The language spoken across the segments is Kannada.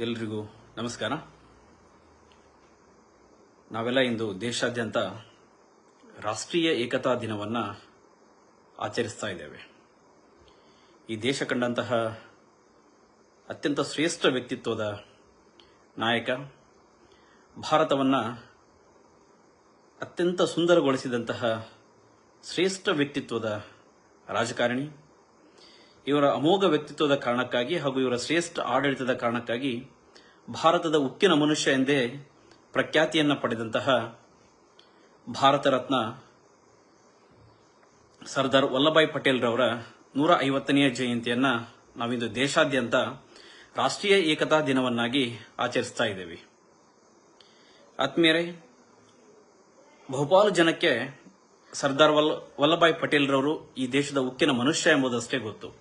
ಎಲ್ರಿಗೂ ನಮಸ್ಕಾರ. ನಾವೆಲ್ಲ ಇಂದು ದೇಶಾದ್ಯಂತ ರಾಷ್ಟ್ರೀಯ ಏಕತಾ ದಿನವನ್ನು ಆಚರಿಸ್ತಾ ಇದ್ದೇವೆ. ಈ ದೇಶ ಕಂಡಂತಹ ಅತ್ಯಂತ ಶ್ರೇಷ್ಠ ವ್ಯಕ್ತಿತ್ವದ ನಾಯಕ, ಭಾರತವನ್ನು ಅತ್ಯಂತ ಸುಂದರಗೊಳಿಸಿದಂತಹ ಶ್ರೇಷ್ಠ ವ್ಯಕ್ತಿತ್ವದ ರಾಜಕಾರಣಿ, ಇವರ ಅಮೋಘ ವ್ಯಕ್ತಿತ್ವದ ಕಾರಣಕ್ಕಾಗಿ ಹಾಗೂ ಇವರ ಶ್ರೇಷ್ಠ ಆಡಳಿತದ ಕಾರಣಕ್ಕಾಗಿ ಭಾರತದ ಉಕ್ಕಿನ ಮನುಷ್ಯ ಎಂದೇ ಪ್ರಖ್ಯಾತಿಯನ್ನು ಪಡೆದಂತಹ ಭಾರತ ರತ್ನ ಸರ್ದಾರ್ ವಲ್ಲಭಾಯ್ ಪಟೇಲ್ ರವರ ನೂರ ಐವತ್ತನೆಯ ಜಯಂತಿಯನ್ನ ನಾವಿಂದು ದೇಶಾದ್ಯಂತ ರಾಷ್ಟ್ರೀಯ ಏಕತಾ ದಿನವನ್ನಾಗಿ ಆಚರಿಸ್ತಾ ಇದ್ದೇವೆ. ಆತ್ಮೀಯರೇ, ಬಹುಪಾಲು ಜನಕ್ಕೆ ಸರ್ದಾರ್ ವಲ್, ವಲ್ಲಭಾಯ್ ಪಟೇಲ್ ರವರು ಈ ದೇಶದ ಉಕ್ಕಿನ ಮನುಷ್ಯ ಎಂಬುದಷ್ಟೇ ಗೊತ್ತು.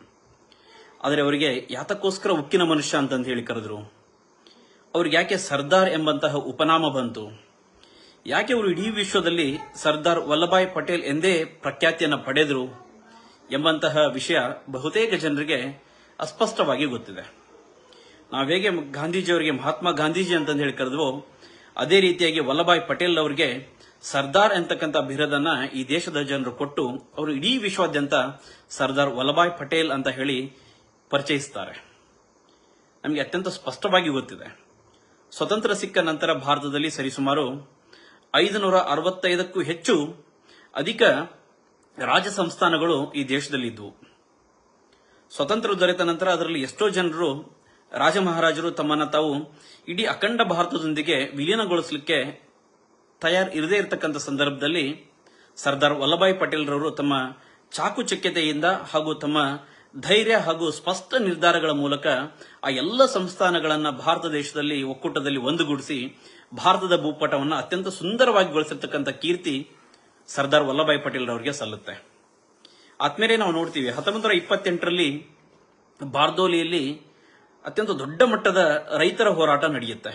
ಆದರೆ ಅವರಿಗೆ ಯಾತಕ್ಕೋಸ್ಕರ ಉಕ್ಕಿನ ಮನುಷ್ಯ ಅಂತಂದು ಹೇಳಿ ಕರೆದ್ರು? ಅವ್ರಿಗೆ ಯಾಕೆ ಸರ್ದಾರ್ ಎಂಬಂತಹ ಉಪನಾಮ ಬಂತು? ಯಾಕೆ ಅವರು ಇಡೀ ವಿಶ್ವದಲ್ಲಿ ಸರ್ದಾರ್ ವಲ್ಲಭಾಯ್ ಪಟೇಲ್ ಎಂದೇ ಪ್ರಖ್ಯಾತಿಯನ್ನು ಪಡೆದರು ಎಂಬಂತಹ ವಿಷಯ ಬಹುತೇಕ ಜನರಿಗೆ ಅಸ್ಪಷ್ಟವಾಗಿ ಗೊತ್ತಿದೆ. ನಾವು ಹೇಗೆ ಗಾಂಧೀಜಿಯವರಿಗೆ ಮಹಾತ್ಮ ಗಾಂಧೀಜಿ ಅಂತಂದು ಹೇಳಿ ಕರೆದ್ವೋ, ಅದೇ ರೀತಿಯಾಗಿ ವಲ್ಲಭಾಯ್ ಪಟೇಲ್ ಅವರಿಗೆ ಸರ್ದಾರ್ ಎಂತಕ್ಕಂಥ ಬಿರದನ್ನ ಈ ದೇಶದ ಜನರು ಕೊಟ್ಟು ಅವರು ಇಡೀ ವಿಶ್ವಾದ್ಯಂತ ಸರ್ದಾರ್ ವಲ್ಲಭಾಯ್ ಪಟೇಲ್ ಅಂತ ಹೇಳಿ ಪರಿಚಯಿಸ್ತಾರೆ. ನಮಗೆ ಅತ್ಯಂತ ಸ್ಪಷ್ಟವಾಗಿ ಗೊತ್ತಿದೆ. ಸ್ವತಂತ್ರ ಸಿಕ್ಕ ನಂತರ ಭಾರತದಲ್ಲಿ ಸರಿಸುಮಾರು ಐದುನೂರ ಅರವತ್ತೈದಕ್ಕೂ ಹೆಚ್ಚು ಅಧಿಕ ರಾಜ ಸಂಸ್ಥಾನಗಳು ಈ ದೇಶದಲ್ಲಿದ್ದವು. ಸ್ವತಂತ್ರ ದೊರೆತ ನಂತರ ಅದರಲ್ಲಿ ಎಷ್ಟೋ ಜನರು, ರಾಜ ಮಹಾರಾಜರು ತಮ್ಮನ್ನು ತಾವು ಇಡೀ ಅಖಂಡ ಭಾರತದೊಂದಿಗೆ ವಿಲೀನಗೊಳಿಸಲಿಕ್ಕೆ ತಯಾರು, ಇರದೇ ಇರತಕ್ಕಂಥ ಸಂದರ್ಭದಲ್ಲಿ ಸರ್ದಾರ್ ವಲ್ಲಭಾಯ್ ಪಟೇಲ್ರವರು ತಮ್ಮ ಚಾಕುಚಕ್ಯತೆಯಿಂದ ಹಾಗೂ ತಮ್ಮ ಧೈರ್ಯ ಹಾಗೂ ಸ್ಪಷ್ಟ ನಿರ್ಧಾರಗಳ ಮೂಲಕ ಆ ಎಲ್ಲ ಸಂಸ್ಥಾನಗಳನ್ನು ಭಾರತ ದೇಶದಲ್ಲಿ, ಒಕ್ಕೂಟದಲ್ಲಿ ಒಂದುಗೂಡಿಸಿ ಭಾರತದ ಭೂಪಟವನ್ನು ಅತ್ಯಂತ ಸುಂದರವಾಗಿ ಗೊಳಿಸಿರ್ತಕ್ಕಂಥ ಕೀರ್ತಿ ಸರ್ದಾರ್ ವಲ್ಲಭಾಯಿ ಪಟೇಲ್ ಅವರಿಗೆ ಸಲ್ಲುತ್ತೆ. ಆದ್ಮೇಲೆ ನಾವು ನೋಡ್ತೀವಿ ಹತ್ತೊಂಬತ್ತು ನೂರ ಇಪ್ಪತ್ತೆಂಟರಲ್ಲಿ ಬಾರ್ದೋಲಿಯಲ್ಲಿ ಅತ್ಯಂತ ದೊಡ್ಡ ಮಟ್ಟದ ರೈತರ ಹೋರಾಟ ನಡೆಯುತ್ತೆ.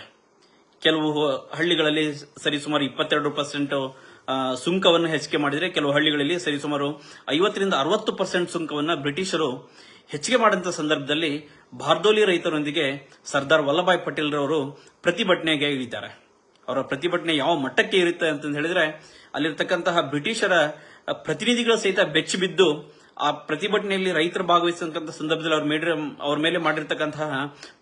ಕೆಲವು ಹಳ್ಳಿಗಳಲ್ಲಿ ಸರಿಸುಮಾರು ಇಪ್ಪತ್ತೆರಡು ಪರ್ಸೆಂಟ್ ಸುಂಕವನ್ನು ಹೆಚ್ಚಿಗೆ ಮಾಡಿದರೆ ಕೆಲವು ಹಳ್ಳಿಗಳಲ್ಲಿ ಸರಿಸುಮಾರು ಐವತ್ತರಿಂದ ಅರವತ್ತು ಪರ್ಸೆಂಟ್ ಸುಂಕವನ್ನು ಬ್ರಿಟಿಷರು ಹೆಚ್ಚಿಗೆ ಮಾಡಿದಂಥ ಸಂದರ್ಭದಲ್ಲಿ ಬಾರ್ದೋಲಿ ರೈತರೊಂದಿಗೆ ಸರ್ದಾರ್ ವಲ್ಲಭಾಯ್ ಪಟೇಲ್ ರವರು ಪ್ರತಿಭಟನೆಗೆ ಇಳಿತಾರೆ ಅವರ ಪ್ರತಿಭಟನೆ ಯಾವ ಮಟ್ಟಕ್ಕೆ ಇರುತ್ತೆ ಅಂತ ಹೇಳಿದ್ರೆ, ಅಲ್ಲಿರ್ತಕ್ಕಂತಹ ಬ್ರಿಟಿಷರ ಪ್ರತಿನಿಧಿಗಳ ಸಹಿತ ಬೆಚ್ಚಿ ಬಿದ್ದು ಆ ಪ್ರತಿಭಟನೆಯಲ್ಲಿ ರೈತರು ಭಾಗವಹಿಸತಕ್ಕಂಥ ಸಂದರ್ಭದಲ್ಲಿ ಅವ್ರ ಮೇಲೆ ಅವ್ರ ಮೇಲೆ ಮಾಡಿರ್ತಕ್ಕಂತಹ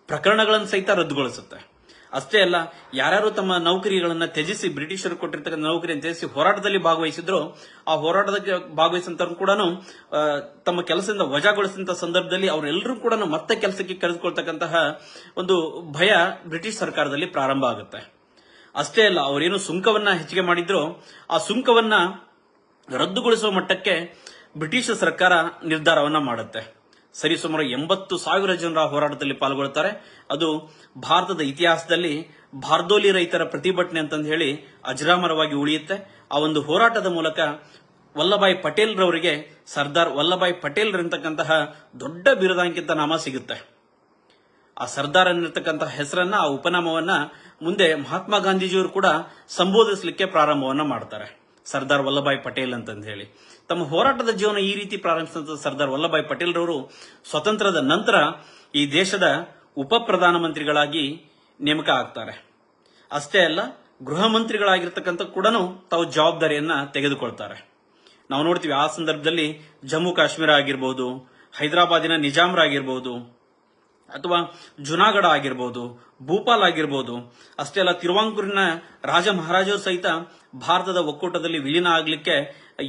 ಪ್ರಕರಣಗಳನ್ನು ಸಹಿತ ರದ್ದುಗೊಳಿಸುತ್ತೆ. ಅಷ್ಟೇ ಅಲ್ಲ, ಯಾರ್ಯಾರು ತಮ್ಮ ನೌಕರಿಗಳನ್ನ ತ್ಯಜಿಸಿ ಬ್ರಿಟಿಷರು ಕೊಟ್ಟಿರ್ತಕ್ಕಂಥ ನೌಕರಿಯನ್ನು ತ್ಯಜಿಸಿ ಹೋರಾಟದಲ್ಲಿ ಭಾಗವಹಿಸಿದ್ರು, ಆ ಹೋರಾಟದಲ್ಲಿ ಭಾಗವಹಿಸಿದಂತರು ಕೂಡ ತಮ್ಮ ಕೆಲಸದಿಂದ ವಜಾಗೊಳಿಸಿದಂತ ಸಂದರ್ಭದಲ್ಲಿ ಅವರೆಲ್ಲರೂ ಕೂಡ ಮತ್ತೆ ಕೆಲಸಕ್ಕೆ ಕರೆದುಕೊಳ್ತಕ್ಕಂತಹ ಒಂದು ಭಯ ಬ್ರಿಟಿಷ್ ಸರ್ಕಾರದಲ್ಲಿ ಪ್ರಾರಂಭ ಆಗುತ್ತೆ. ಅಷ್ಟೇ ಅಲ್ಲ, ಅವರೇನು ಸುಂಕವನ್ನ ಹೆಚ್ಚಿಗೆ ಮಾಡಿದ್ರು, ಆ ಸುಂಕವನ್ನ ರದ್ದುಗೊಳಿಸುವ ಮಟ್ಟಕ್ಕೆ ಬ್ರಿಟಿಷ್ ಸರ್ಕಾರ ನಿರ್ಧಾರವನ್ನ ಮಾಡುತ್ತೆ. ಸರಿಸುಮಾರು ಎಂಬತ್ತು ಸಾವಿರ ಜನರ ಹೋರಾಟದಲ್ಲಿ ಪಾಲ್ಗೊಳ್ತಾರೆ ಅದು ಭಾರತದ ಇತಿಹಾಸದಲ್ಲಿ ಭಾರ್ದೋಲಿ ರೈತರ ಪ್ರತಿಭಟನೆ ಅಂತಂದು ಹೇಳಿ ಅಜರಾಮರವಾಗಿ ಉಳಿಯುತ್ತೆ. ಆ ಒಂದು ಹೋರಾಟದ ಮೂಲಕ ವಲ್ಲಭಾಯ್ ಪಟೇಲ್ ರವರಿಗೆ ಸರ್ದಾರ್ ವಲ್ಲಭಾಯ್ ಪಟೇಲ್ ಇರತಕ್ಕಂತಹ ದೊಡ್ಡ ಬಿರುದಾಂಕಿತ ನಾಮ ಸಿಗುತ್ತೆ. ಆ ಸರ್ದಾರ್ ಅನ್ನಿರ್ತಕ್ಕಂತಹ ಹೆಸರನ್ನ, ಆ ಉಪನಾಮವನ್ನ ಮುಂದೆ ಮಹಾತ್ಮ ಗಾಂಧೀಜಿಯವರು ಕೂಡ ಸಂಬೋಧಿಸಲಿಕ್ಕೆ ಪ್ರಾರಂಭವನ್ನ ಮಾಡ್ತಾರೆ. ಸರ್ದಾರ್ ವಲ್ಲಭಾಯ್ ಪಟೇಲ್ ಅಂತಂದು ಹೇಳಿ. ತಮ್ಮ ಹೋರಾಟದ ಜೀವನ ಈ ರೀತಿ ಪ್ರಾರಂಭಿಸಿದ ಸರ್ದಾರ್ ವಲ್ಲಭಾಯ್ ಪಟೇಲ್ ರವರು ಸ್ವತಂತ್ರದ ನಂತರ ಈ ದೇಶದ ಉಪ ಪ್ರಧಾನಮಂತ್ರಿಗಳಾಗಿ ನೇಮಕ ಆಗ್ತಾರೆ. ಅಷ್ಟೇ ಅಲ್ಲ, ಗೃಹ ಮಂತ್ರಿಗಳಾಗಿರ್ತಕ್ಕಂಥ ಕೂಡ ತಾವು ಜವಾಬ್ದಾರಿಯನ್ನ ತೆಗೆದುಕೊಳ್ತಾರೆ. ನಾವು ನೋಡ್ತೀವಿ ಆ ಸಂದರ್ಭದಲ್ಲಿ ಜಮ್ಮು ಕಾಶ್ಮೀರ ಆಗಿರ್ಬೋದು, ಹೈದರಾಬಾದಿನ ನಿಜಾಮ್ರಾಗಿರ್ಬೋದು ಅಥವಾ ಜುನಾಗಢ ಆಗಿರ್ಬೋದು, ಭೂಪಾಲ್ ಆಗಿರ್ಬೋದು, ಅಷ್ಟೇ ಅಲ್ಲ ತಿರುವಾಂಕೂರಿನ ರಾಜ ಮಹಾರಾಜರು ಸಹಿತ ಭಾರತದ ಒಕ್ಕೂಟದಲ್ಲಿ ವಿಲೀನ ಆಗಲಿಕ್ಕೆ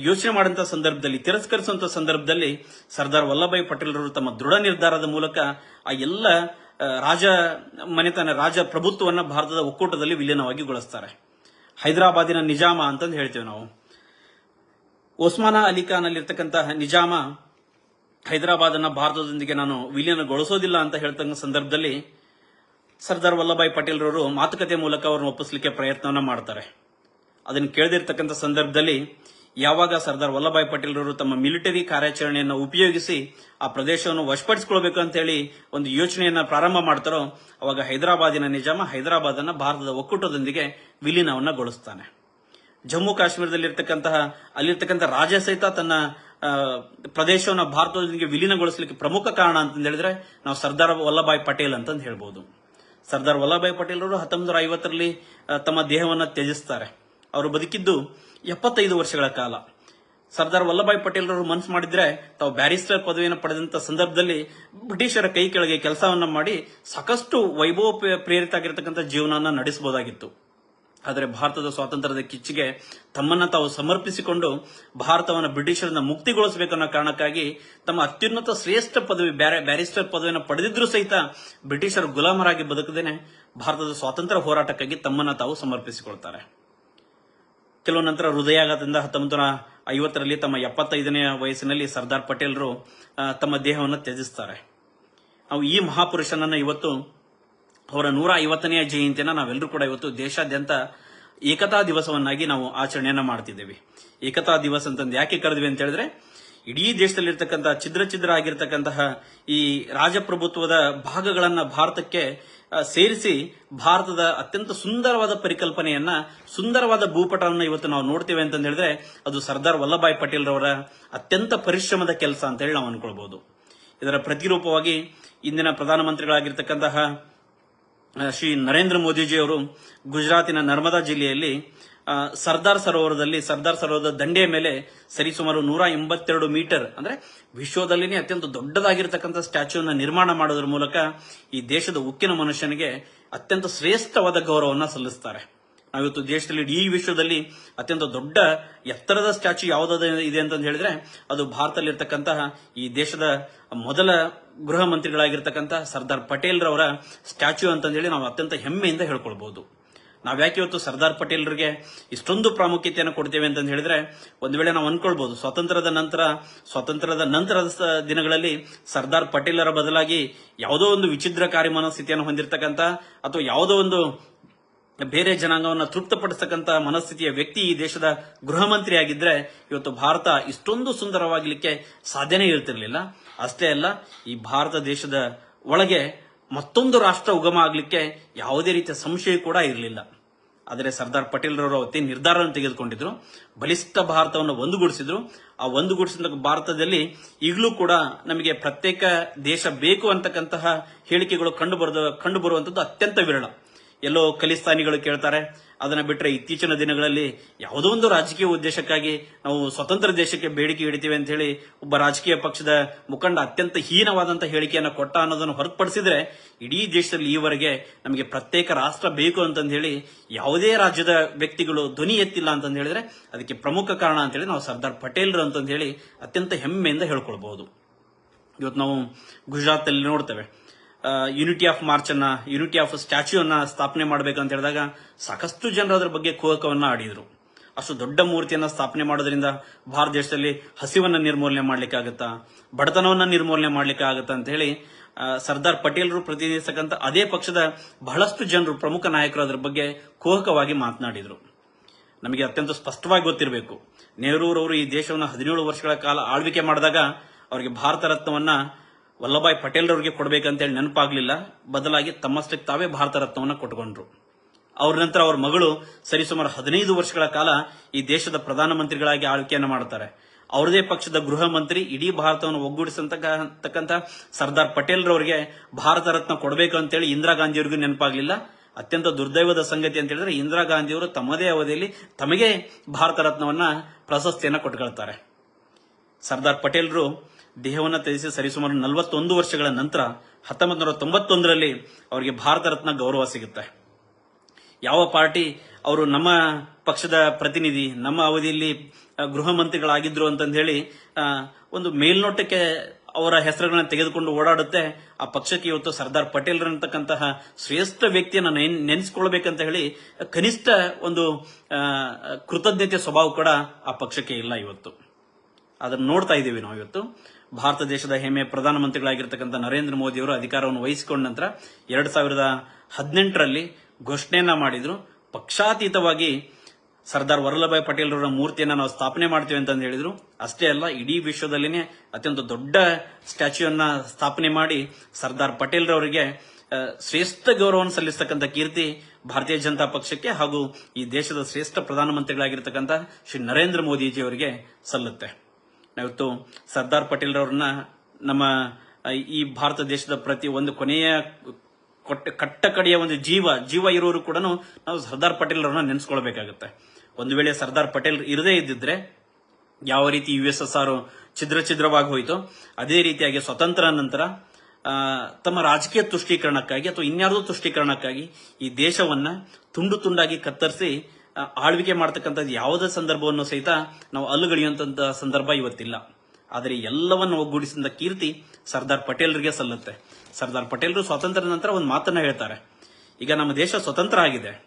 ಯೋಚನೆ ಮಾಡಿದಂಥ ಸಂದರ್ಭದಲ್ಲಿ ತಿರಸ್ಕರಿಸುವಂಥ ಸಂದರ್ಭದಲ್ಲಿ ಸರ್ದಾರ್ ವಲ್ಲಭಾಯಿ ಪಟೇಲರು ತಮ್ಮ ದೃಢ ನಿರ್ಧಾರದ ಮೂಲಕ ಆ ಎಲ್ಲ ರಾಜ ಮನೆತನ, ರಾಜ ಪ್ರಭುತ್ವವನ್ನು ಭಾರತದ ಒಕ್ಕೂಟದಲ್ಲಿ ವಿಲೀನವಾಗಿ ಗೊಳಿಸ್ತಾರೆ. ಹೈದರಾಬಾದಿನ ನಿಜಾಮ ಅಂತಂದು ಹೇಳ್ತೇವೆ ನಾವು. ಒಸ್ಮಾನ ಅಲಿ ಖಾನ್ ಅಲ್ಲಿರ್ತಕ್ಕಂತಹ ನಿಜಾಮ ಹೈದರಾಬಾದ್ ಅನ್ನ ಭಾರತದೊಂದಿಗೆ ನಾನು ವಿಲೀನಗೊಳಿಸೋದಿಲ್ಲ ಅಂತ ಹೇಳ್ತ ಸಂದರ್ಭದಲ್ಲಿ ಸರ್ದಾರ್ ವಲ್ಲಭಾಯ್ ಪಟೇಲ್ ರವರು ಮಾತುಕತೆ ಮೂಲಕ ಅವ್ರನ್ನ ಒಪ್ಪಿಸಲಿಕ್ಕೆ ಪ್ರಯತ್ನವನ್ನ ಮಾಡ್ತಾರೆ. ಅದನ್ನು ಕೇಳದಿರ್ತಕ್ಕಂಥ ಸಂದರ್ಭದಲ್ಲಿ ಯಾವಾಗ ಸರ್ದಾರ್ ವಲ್ಲಭಾಯ್ ಪಟೇಲ್ ರವರು ತಮ್ಮ ಮಿಲಿಟರಿ ಕಾರ್ಯಾಚರಣೆಯನ್ನು ಉಪಯೋಗಿಸಿ ಆ ಪ್ರದೇಶವನ್ನು ವಶಪಡಿಸಿಕೊಳ್ಬೇಕು ಅಂತ ಹೇಳಿ ಒಂದು ಯೋಚನೆಯನ್ನ ಪ್ರಾರಂಭ ಮಾಡ್ತಾರೋ, ಅವಾಗ ಹೈದರಾಬಾದಿನ ನಿಜಾಮ ಹೈದರಾಬಾದ್ ಭಾರತದ ಒಕ್ಕೂಟದೊಂದಿಗೆ ವಿಲೀನವನ್ನಗೊಳಿಸ್ತಾನೆ ಜಮ್ಮು ಕಾಶ್ಮೀರದಲ್ಲಿರ್ತಕ್ಕಂತಹ, ಅಲ್ಲಿರ್ತಕ್ಕಂಥ ರಾಜ ಸಹಿತ ತನ್ನ ಪ್ರದೇಶವನ್ನು ಭಾರತದೊಂದಿಗೆ ವಿಲೀನಗೊಳಿಸಲಿಕ್ಕೆ ಪ್ರಮುಖ ಕಾರಣ ಅಂತ ಹೇಳಿದ್ರೆ ನಾವು ಸರ್ದಾರ್ ವಲ್ಲಭಾಯ್ ಪಟೇಲ್ ಅಂತಂದು ಹೇಳ್ಬೋದು. ಸರ್ದಾರ್ ವಲ್ಲಭಾಯ್ ಪಟೇಲ್ ಅವರು ಹತ್ತೊಂಬತ್ತು ನೂರ ಐವತ್ತರಲ್ಲಿ ತಮ್ಮ ದೇಹವನ್ನು ತ್ಯಜಿಸ್ತಾರೆ. ಅವರು ಬದುಕಿದ್ದು ಎಪ್ಪತ್ತೈದು ವರ್ಷಗಳ ಕಾಲ. ಸರ್ದಾರ್ ವಲ್ಲಭಾಯ್ ಪಟೇಲ್ ಅವರು ಮನಸ್ಸು ಮಾಡಿದ್ರೆ ತಾವು ಬ್ಯಾರಿಸ್ಟರ್ ಪದವಿಯನ್ನು ಪಡೆದಂತ ಸಂದರ್ಭದಲ್ಲಿ ಬ್ರಿಟಿಷರ ಕೈ ಕೆಳಗೆ ಕೆಲಸವನ್ನ ಮಾಡಿ ಸಾಕಷ್ಟು ವೈಭವ ಪ್ರೇರಿತ ಆಗಿರತಕ್ಕಂಥ ಜೀವನವನ್ನ ನಡೆಸಬಹುದಾಗಿತ್ತು ಆದರೆ ಭಾರತದ ಸ್ವಾತಂತ್ರ್ಯದ ಕಿಚ್ಚಿಗೆ ತಮ್ಮನ್ನ ತಾವು ಸಮರ್ಪಿಸಿಕೊಂಡು ಭಾರತವನ್ನು ಬ್ರಿಟಿಷರಿಂದ ಮುಕ್ತಿಗೊಳಿಸಬೇಕನ್ನೋ ಕಾರಣಕ್ಕಾಗಿ ತಮ್ಮ ಅತ್ಯುನ್ನತ ಶ್ರೇಷ್ಠ ಪದವಿ, ಬ್ಯಾರ- ಬ್ಯಾರಿಸ್ಟರ್ ಪದವಿಯನ್ನು ಪಡೆದಿದ್ರೂ ಸಹಿತ ಬ್ರಿಟಿಷರ ಗುಲಾಮರಾಗಿ ಬದುಕದೇನೆ ಭಾರತದ ಸ್ವಾತಂತ್ರ್ಯ ಹೋರಾಟಕ್ಕಾಗಿ ತಮ್ಮನ್ನ ತಾವು ಸಮರ್ಪಿಸಿಕೊಳ್ತಾರೆ. ಕೆಲವು ನಂತರ ಹೃದಯಾಘಾತದಿಂದ ಹತ್ತೊಂಬತ್ತು ನೂರ ಐವತ್ತರಲ್ಲಿ ತಮ್ಮ ಎಪ್ಪತ್ತೈದನೇ ವಯಸ್ಸಿನಲ್ಲಿ ಸರ್ದಾರ್ ಪಟೇಲ್ರು ತಮ್ಮ ದೇಹವನ್ನು ತ್ಯಜಿಸ್ತಾರೆ. ಈ ಮಹಾಪುರುಷನನ್ನ ಇವತ್ತು ಅವರ ನೂರ ಐವತ್ತನೆಯ ಜಯಂತಿಯನ್ನ ನಾವೆಲ್ಲರೂ ಕೂಡ ಇವತ್ತು ದೇಶಾದ್ಯಂತ ಏಕತಾ ದಿವಸವನ್ನಾಗಿ ನಾವು ಆಚರಣೆಯನ್ನ ಮಾಡ್ತಿದ್ದೇವೆ. ಏಕತಾ ದಿವಸ ಅಂತಂದು ಯಾಕೆ ಕರೆದ್ವಿ ಅಂತ ಹೇಳಿದ್ರೆ, ಇಡೀ ದೇಶದಲ್ಲಿರ್ತಕ್ಕಂತಹ ಛಿದ್ರ ಛಿದ್ರ ಆಗಿರ್ತಕ್ಕಂತಹ ಈ ರಾಜಪ್ರಭುತ್ವದ ಭಾಗಗಳನ್ನ ಭಾರತಕ್ಕೆ ಸೇರಿಸಿ ಭಾರತದ ಅತ್ಯಂತ ಸುಂದರವಾದ ಪರಿಕಲ್ಪನೆಯನ್ನ, ಸುಂದರವಾದ ಭೂಪಟವನ್ನು ಇವತ್ತು ನಾವು ನೋಡ್ತೇವೆ ಅಂತ ಹೇಳಿದ್ರೆ, ಅದು ಸರ್ದಾರ್ ವಲ್ಲಭಾಯ್ ಪಟೇಲ್ ರವರ ಅತ್ಯಂತ ಪರಿಶ್ರಮದ ಕೆಲಸ ಅಂತ ಹೇಳಿ ನಾವು ಅನ್ಕೊಳ್ಬಹುದು ಇದರ ಪ್ರತಿರೂಪವಾಗಿ ಇಂದಿನ ಪ್ರಧಾನಮಂತ್ರಿಗಳಾಗಿರ್ತಕ್ಕಂತಹ ಶ್ರೀ ನರೇಂದ್ರ ಮೋದಿಜಿ ಅವರು ಗುಜರಾತಿನ ನರ್ಮದಾ ಜಿಲ್ಲೆಯಲ್ಲಿ ಸರ್ದಾರ್ ಸರೋವರದಲ್ಲಿ, ಸರ್ದಾರ್ ಸರೋವರದ ದಂಡೆಯ ಮೇಲೆ ಸರಿಸುಮಾರು ನೂರ ಎಂಬತ್ತೆರಡು ಮೀಟರ್, ಅಂದ್ರೆ ವಿಶ್ವದಲ್ಲಿನೇ ಅತ್ಯಂತ ದೊಡ್ಡದಾಗಿರ್ತಕ್ಕಂಥ ಸ್ಟ್ಯಾಚ್ಯೂನ ನಿರ್ಮಾಣ ಮಾಡೋದ್ರ ಮೂಲಕ ಈ ದೇಶದ ಉಕ್ಕಿನ ಮನುಷ್ಯನಿಗೆ ಅತ್ಯಂತ ಶ್ರೇಷ್ಠವಾದ ಗೌರವವನ್ನು ಸಲ್ಲಿಸ್ತಾರೆ. ನಾವಿವತ್ತು ದೇಶದಲ್ಲಿ ಇಡೀ ವಿಶ್ವದಲ್ಲಿ ಅತ್ಯಂತ ದೊಡ್ಡ ಎತ್ತರದ ಸ್ಟ್ಯಾಚ್ಯೂ ಯಾವುದಾದ ಇದೆ ಅಂತ ಹೇಳಿದ್ರೆ, ಅದು ಭಾರತದಲ್ಲಿರ್ತಕ್ಕಂತಹ ಈ ದೇಶದ ಮೊದಲ ಗೃಹ ಮಂತ್ರಿಗಳಾಗಿರ್ತಕ್ಕಂತಹ ಸರ್ದಾರ್ ಪಟೇಲ್ ರವರ ಸ್ಟ್ಯಾಚ್ಯೂ ಅಂತಂದೇಳಿ ನಾವು ಅತ್ಯಂತ ಹೆಮ್ಮೆಯಿಂದ ಹೇಳ್ಕೊಳ್ಬಹುದು ನಾವ್ಯಾಕೆ ಇವತ್ತು ಸರ್ದಾರ್ ಪಟೇಲ್ರಿಗೆ ಇಷ್ಟೊಂದು ಪ್ರಾಮುಖ್ಯತೆಯನ್ನು ಕೊಡ್ತೇವೆ ಅಂತ ಹೇಳಿದ್ರೆ, ಒಂದು ವೇಳೆ ನಾವು ಅನ್ಕೊಳ್ಬಹುದು ಸ್ವಾತಂತ್ರ್ಯದ ನಂತರ, ಸ್ವಾತಂತ್ರ್ಯದ ನಂತರದ ದಿನಗಳಲ್ಲಿ ಸರ್ದಾರ್ ಪಟೇಲರ ಬದಲಾಗಿ ಯಾವುದೋ ಒಂದು ವಿಚಿದ್ರಕಾರಿ ಮನಸ್ಥಿತಿಯನ್ನು ಹೊಂದಿರತಕ್ಕಂತ ಅಥವಾ ಯಾವುದೋ ಒಂದು ಬೇರೆ ಜನಾಂಗವನ್ನು ತೃಪ್ತಪಡಿಸತಕ್ಕಂತ ಮನಸ್ಥಿತಿಯ ವ್ಯಕ್ತಿ ಈ ದೇಶದ ಗೃಹ ಮಂತ್ರಿ ಆಗಿದ್ರೆ ಇವತ್ತು ಭಾರತ ಇಷ್ಟೊಂದು ಸುಂದರವಾಗಲಿಕ್ಕೆ ಸಾಧ್ಯನೇ ಇರ್ತಿರ್ಲಿಲ್ಲ ಅಷ್ಟೇ ಅಲ್ಲ, ಈ ಭಾರತ ದೇಶದ ಒಳಗೆ ಮತ್ತೊಂದು ರಾಷ್ಟ್ರ ಉಗಮ ಆಗಲಿಕ್ಕೆ ಯಾವುದೇ ರೀತಿಯ ಸಂಶಯ ಕೂಡ ಇರಲಿಲ್ಲ. ಆದರೆ ಸರ್ದಾರ್ ಪಟೇಲ್ ರವರು ಅವತ್ತೇ ನಿರ್ಧಾರವನ್ನು ತೆಗೆದುಕೊಂಡಿದ್ರು. ಬಲಿಷ್ಠ ಭಾರತವನ್ನು ಒಂದುಗೂಡಿಸಿದ್ರು. ಆ ಒಂದುಗೂಡಿಸಿದ ಭಾರತದಲ್ಲಿ ಈಗಲೂ ಕೂಡ ನಮಗೆ ಪ್ರತ್ಯೇಕ ದೇಶ ಬೇಕು ಅಂತಕ್ಕಂತಹ ಹೇಳಿಕೆಗಳು ಕಂಡು ಬರದ ಕಂಡು ಅತ್ಯಂತ ವಿರಳ. ಎಲ್ಲೋ ಖಲಿಸ್ತಾನಿಗಳು ಕೇಳ್ತಾರೆ. ಅದನ್ನ ಬಿಟ್ಟರೆ ಇತ್ತೀಚಿನ ದಿನಗಳಲ್ಲಿ ಯಾವುದೋ ಒಂದು ರಾಜಕೀಯ ಉದ್ದೇಶಕ್ಕಾಗಿ ನಾವು ಸ್ವತಂತ್ರ ದೇಶಕ್ಕೆ ಬೇಡಿಕೆ ಇಡ್ತೀವಿ ಅಂತ ಹೇಳಿ ಒಬ್ಬ ರಾಜಕೀಯ ಪಕ್ಷದ ಮುಖಂಡ ಅತ್ಯಂತ ಹೀನವಾದಂತಹ ಹೇಳಿಕೆಯನ್ನು ಕೊಟ್ಟ ಅನ್ನೋದನ್ನು ಹೊರತುಪಡಿಸಿದ್ರೆ ಇಡೀ ದೇಶದಲ್ಲಿ ಈವರೆಗೆ ನಮಗೆ ಪ್ರತ್ಯೇಕ ರಾಷ್ಟ್ರ ಬೇಕು ಅಂತಂದು ಹೇಳಿ ಯಾವುದೇ ರಾಜ್ಯದ ವ್ಯಕ್ತಿಗಳು ಧ್ವನಿ ಎತ್ತಿಲ್ಲ ಅಂತಂದು ಹೇಳಿದ್ರೆ ಅದಕ್ಕೆ ಪ್ರಮುಖ ಕಾರಣ ಅಂತೇಳಿ ನಾವು ಸರ್ದಾರ್ ಪಟೇಲ್ರು ಅಂತಂದು ಹೇಳಿ ಅತ್ಯಂತ ಹೆಮ್ಮೆಯಿಂದ ಹೇಳ್ಕೊಳ್ಬಹುದು. ಇವತ್ತು ನಾವು ಗುಜರಾತ್ ಅಲ್ಲಿ ನೋಡ್ತೇವೆ. ಯೂನಿಟಿ ಆಫ್ ಮಾರ್ಚ್ ಅನ್ನ ಯುನಿಟಿ ಆಫ್ ಸ್ಟ್ಯಾಚ್ಯೂ ಅನ್ನ ಸ್ಥಾಪನೆ ಮಾಡಬೇಕಂತ ಹೇಳಿದಾಗ ಸಾಕಷ್ಟು ಜನರು ಅದರ ಬಗ್ಗೆ ಕುಹಕವನ್ನ ಆಡಿದ್ರು. ಅಷ್ಟು ದೊಡ್ಡ ಮೂರ್ತಿಯನ್ನ ಸ್ಥಾಪನೆ ಮಾಡೋದ್ರಿಂದ ಭಾರತ ದೇಶದಲ್ಲಿ ಹಸಿವನ್ನ ನಿರ್ಮೂಲನೆ ಮಾಡ್ಲಿಕ್ಕೆ ಆಗುತ್ತಾ ಬಡತನವನ್ನ ನಿರ್ಮೂಲನೆ ಮಾಡ್ಲಿಕ್ಕೆ ಆಗುತ್ತಾ ಅಂತ ಹೇಳಿ ಸರ್ದಾರ್ ಪಟೇಲ್ರು ಪ್ರತಿನಿಧಿಸತಕ್ಕಂಥ ಅದೇ ಪಕ್ಷದ ಬಹಳಷ್ಟು ಜನರು, ಪ್ರಮುಖ ನಾಯಕರು ಅದರ ಬಗ್ಗೆ ಕುಹಕವಾಗಿ ಮಾತನಾಡಿದ್ರು. ನಮಗೆ ಅತ್ಯಂತ ಸ್ಪಷ್ಟವಾಗಿ ಗೊತ್ತಿರಬೇಕು, ನೆಹರೂರವರು ಈ ದೇಶವನ್ನು ಹದಿನೇಳು ವರ್ಷಗಳ ಕಾಲ ಆಳ್ವಿಕೆ ಮಾಡಿದಾಗ ಅವರಿಗೆ ಭಾರತ ರತ್ನವನ್ನ ವಲ್ಲಭಾಯ್ ಪಟೇಲ್ ಅವರಿಗೆ ಕೊಡಬೇಕಂತೇಳಿ ನೆನಪಾಗ್ಲಿಲ್ಲ. ಬದಲಾಗಿ ತಮ್ಮಷ್ಟಕ್ಕೆ ತಾವೇ ಭಾರತ ರತ್ನವನ್ನು ಕೊಟ್ಕೊಂಡ್ರು. ಅವ್ರ ನಂತರ ಅವ್ರ ಮಗಳು ಸರಿಸುಮಾರು ಹದಿನೈದು ವರ್ಷಗಳ ಕಾಲ ಈ ದೇಶದ ಪ್ರಧಾನಮಂತ್ರಿಗಳಾಗಿ ಆಳ್ವಿಕೆಯನ್ನು ಮಾಡ್ತಾರೆ. ಅವರದೇ ಪಕ್ಷದ ಗೃಹ ಮಂತ್ರಿ, ಇಡೀ ಭಾರತವನ್ನು ಒಗ್ಗೂಡಿಸತಕ್ಕಂತ ಸರ್ದಾರ್ ಪಟೇಲ್ ರವರಿಗೆ ಭಾರತ ರತ್ನ ಕೊಡಬೇಕು ಅಂತೇಳಿ ಇಂದಿರಾ ಗಾಂಧಿಯವರಿಗೂ ನೆನಪಾಗ್ಲಿಲ್ಲ. ಅತ್ಯಂತ ದುರ್ದೈವದ ಸಂಗತಿ ಅಂತ ಹೇಳಿದ್ರೆ ಇಂದಿರಾ ಗಾಂಧಿಯವರು ತಮ್ಮದೇ ಅವಧಿಯಲ್ಲಿ ತಮಗೆ ಭಾರತ ರತ್ನವನ್ನ ಪ್ರಶಸ್ತಿಯನ್ನು ಕೊಟ್ಕೊಳ್ತಾರೆ. ಸರ್ದಾರ್ ಪಟೇಲ್ರು ದೇಹವನ್ನು ತ್ಯಜಿಸಿ ಸರಿಸುಮಾರು ನಲವತ್ತೊಂದು ವರ್ಷಗಳ ನಂತರ ಹತ್ತೊಂಬತ್ತು ನೂರ ತೊಂಬತ್ತೊಂದರಲ್ಲಿ ಅವರಿಗೆ ಭಾರತ ರತ್ನ ಗೌರವ ಸಿಗುತ್ತೆ. ಯಾವ ಪಾರ್ಟಿ ಅವರು ನಮ್ಮ ಪಕ್ಷದ ಪ್ರತಿನಿಧಿ, ನಮ್ಮ ಅವಧಿಯಲ್ಲಿ ಗೃಹ ಮಂತ್ರಿಗಳಾಗಿದ್ರು ಅಂತಂದು ಹೇಳಿ ಒಂದು ಮೇಲ್ನೋಟಕ್ಕೆ ಅವರ ಹೆಸರುಗಳನ್ನ ತೆಗೆದುಕೊಂಡು ಓಡಾಡುತ್ತೆ. ಆ ಪಕ್ಷಕ್ಕೆ ಇವತ್ತು ಸರ್ದಾರ್ ಪಟೇಲ್ ಅಂತಕ್ಕಂತಹ ಶ್ರೇಷ್ಠ ವ್ಯಕ್ತಿಯನ್ನು ನೆನ್, ನೆನೆಸ್ಕೊಳ್ಬೇಕಂತ ಹೇಳಿ ಕನಿಷ್ಠ ಒಂದು ಕೃತಜ್ಞತೆ ಸ್ವಭಾವ ಕೂಡ ಆ ಪಕ್ಷಕ್ಕೆ ಇಲ್ಲ ಇವತ್ತು. ಅದನ್ನು ನೋಡ್ತಾ ಇದ್ದೀವಿ ನಾವು ಇವತ್ತು ಭಾರತ ದೇಶದ ಹೆಮ್ಮೆ ಪ್ರಧಾನಮಂತ್ರಿಗಳಾಗಿರ್ತಕ್ಕಂಥ ನರೇಂದ್ರ ಮೋದಿ ಅವರು ಅಧಿಕಾರವನ್ನು ವಹಿಸಿಕೊಂಡ ನಂತರ ಎರಡ್ ಸಾವಿರದ ಹದಿನೆಂಟರಲ್ಲಿ ಘೋಷಣೆಯನ್ನ ಮಾಡಿದ್ರು. ಪಕ್ಷಾತೀತವಾಗಿ ಸರ್ದಾರ್ ವಲ್ಲಭಾಯ್ ಪಟೇಲ್ ಅವರ ಮೂರ್ತಿಯನ್ನ ನಾವು ಸ್ಥಾಪನೆ ಮಾಡ್ತೀವಿ ಅಂತ ಹೇಳಿದ್ರು. ಅಷ್ಟೇ ಅಲ್ಲ, ಇಡೀ ವಿಶ್ವದಲ್ಲಿನೇ ಅತ್ಯಂತ ದೊಡ್ಡ ಸ್ಟ್ಯಾಚ್ಯೂ ಅನ್ನ ಸ್ಥಾಪನೆ ಮಾಡಿ ಸರ್ದಾರ್ ಪಟೇಲ್ ರವರಿಗೆ ಶ್ರೇಷ್ಠ ಗೌರವವನ್ನು ಸಲ್ಲಿಸತಕ್ಕಂಥ ಕೀರ್ತಿ ಭಾರತೀಯ ಜನತಾ ಪಕ್ಷಕ್ಕೆ ಹಾಗೂ ಈ ದೇಶದ ಶ್ರೇಷ್ಠ ಪ್ರಧಾನಮಂತ್ರಿಗಳಾಗಿರ್ತಕ್ಕಂಥ ಶ್ರೀ ನರೇಂದ್ರ ಮೋದಿಜಿ ಅವರಿಗೆ ಸಲ್ಲುತ್ತೆ. ನಾವಿವತ್ತು ಸರ್ದಾರ್ ಪಟೇಲ್ ರವರನ್ನ ನಮ್ಮ ಈ ಭಾರತ ದೇಶದ ಪ್ರತಿ ಒಂದು ಕೊನೆಯ ಕೊಟ್ಟ ಕಟ್ಟ ಕಡೆಯ ಒಂದು ಜೀವ ಜೀವ ಇರೋರು ಕೂಡ ನಾವು ಸರ್ದಾರ್ ಪಟೇಲ್ ಅವ್ರನ್ನ ನೆನೆಸ್ಕೊಳ್ಬೇಕಾಗುತ್ತೆ. ಒಂದು ವೇಳೆ ಸರ್ದಾರ್ ಪಟೇಲ್ ಇರದೇ ಇದ್ದಿದ್ರೆ ಯಾವ ರೀತಿ ಯು ಎಸ್ ಎಸ್ ಆರ್ ಛಿದ್ರ ಛಿದ್ರವಾಗಿ ಹೋಯಿತು, ಅದೇ ರೀತಿಯಾಗಿ ಸ್ವತಂತ್ರ ನಂತರ ತಮ್ಮ ರಾಜಕೀಯ ತುಷ್ಟೀಕರಣಕ್ಕಾಗಿ ಅಥವಾ ಇನ್ಯಾರ್ದೋ ತುಷ್ಟೀಕರಣಕ್ಕಾಗಿ ಈ ದೇಶವನ್ನ ತುಂಡು ತುಂಡಾಗಿ ಕತ್ತರಿಸಿ ಆಳ್ವಿಕೆ ಮಾಡ್ತಕ್ಕಂಥದ್ದು ಯಾವುದೇ ಸಂದರ್ಭವನ್ನು ಸಹಿತ ನಾವು ಅಲ್ಲುಗಳೆಯುವಂತ ಸಂದರ್ಭ ಇವತ್ತಿಲ್ಲ. ಆದರೆ ಎಲ್ಲವನ್ನು ಒಗ್ಗೂಡಿಸಿದ ಕೀರ್ತಿ ಸರ್ದಾರ್ ಪಟೇಲ್ರಿಗೆ ಸಲ್ಲುತ್ತೆ. ಸರ್ದಾರ್ ಪಟೇಲ್ರು ಸ್ವಾತಂತ್ರ್ಯ ನಂತರ ಒಂದು ಮಾತನ್ನ ಹೇಳ್ತಾರೆ. ಈಗ ನಮ್ಮ ದೇಶ ಸ್ವತಂತ್ರ ಆಗಿದೆ.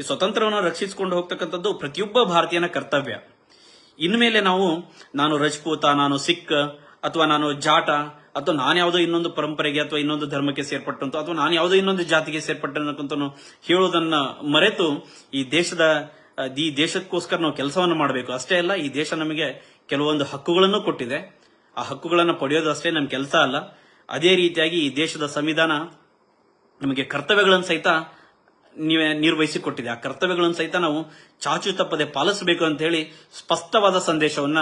ಈ ಸ್ವತಂತ್ರವನ್ನು ರಕ್ಷಿಸಿಕೊಂಡು ಹೋಗ್ತಕ್ಕಂಥದ್ದು ಪ್ರತಿಯೊಬ್ಬ ಭಾರತೀಯನ ಕರ್ತವ್ಯ. ಇನ್ಮೇಲೆ ನಾವು, ನಾನು ರಜಪೂತ, ನಾನು ಸಿಖ್, ಅಥವಾ ನಾನು ಜಾಟ ಅಥವಾ ನಾನು ಯಾವುದೋ ಇನ್ನೊಂದು ಪರಂಪರೆಗೆ ಅಥವಾ ಇನ್ನೊಂದು ಧರ್ಮಕ್ಕೆ ಸೇರ್ಪಟ್ಟಂತ ಅಥವಾ ನಾನು ಯಾವುದೋ ಇನ್ನೊಂದು ಜಾತಿಗೆ ಸೇರ್ಪಟ್ಟಂತ ಹೇಳೋದನ್ನ ಮರೆತು ಈ ದೇಶದ ಈ ದೇಶಕ್ಕೋಸ್ಕರ ನಾವು ಕೆಲಸವನ್ನು ಮಾಡಬೇಕು. ಅಷ್ಟೇ ಅಲ್ಲ, ಈ ದೇಶ ನಮಗೆ ಕೆಲವೊಂದು ಹಕ್ಕುಗಳನ್ನು ಕೊಟ್ಟಿದೆ. ಆ ಹಕ್ಕುಗಳನ್ನು ಪಡೆಯೋದು ಅಷ್ಟೇ ನಮ್ಮ ಕೆಲಸ ಅಲ್ಲ. ಅದೇ ರೀತಿಯಾಗಿ ಈ ದೇಶದ ಸಂವಿಧಾನ ನಮಗೆ ಕರ್ತವ್ಯಗಳನ್ನು ಸಹಿತ ನೀವೇ ನಿರ್ವಹಿಸಿಕೊಟ್ಟಿದೆ. ಆ ಕರ್ತವ್ಯಗಳನ್ನು ಸಹಿತ ನಾವು ಚಾಚು ತಪ್ಪದೆ ಪಾಲಿಸಬೇಕು ಅಂತ ಹೇಳಿ ಸ್ಪಷ್ಟವಾದ ಸಂದೇಶವನ್ನ